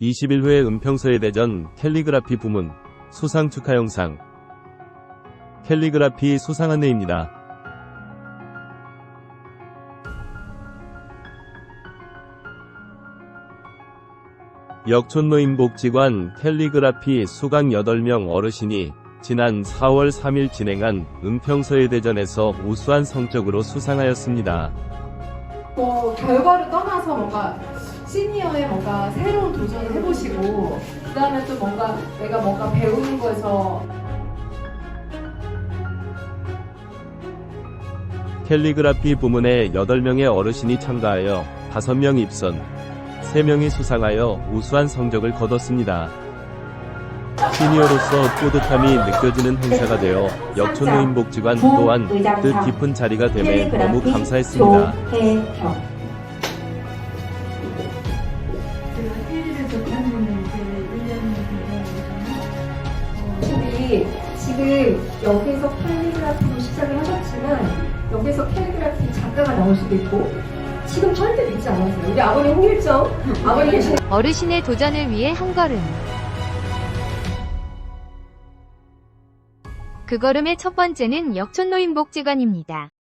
21회 은평서예 대전 캘리그라피 부문 수상 축하 영상 캘리그라피 수상 안내입니다. 역촌노인복지관 캘리그라피 수강 8명 어르신이 지난 4월 3일 진행한 은평서예 대전에서 우수한 성적으로 수상하였습니다. 뭐 결과를 떠나서 뭔가 시니어에 뭔가 새로운 도전을 해보시고 그 다음에 또 뭔가 내가 뭔가 배우는 거에서 캘리그라피 부문에 8명의 어르신이 참가하여 5명 입선, 3명이 수상하여 우수한 성적을 거뒀습니다. 시니어로서 뿌듯함이 느껴지는 행사가 되어 역촌노인복지관 또한 뜻 깊은 자리가 됨에 너무 감사했습니다. 조혜경 제가 텔레비에서 공부는 이제 1년 우리 지금 여기서 캘리그라피로 시작을 하셨지만 여기서 캘리그라피 작가가 나올 수도 있고 지금 절대 믿지 않았어요. 우리 아버님 홍일정 아버님 계신 어르신의 도전을 위해 한 걸음. 그 걸음의 첫 번째는 역촌노인복지관입니다.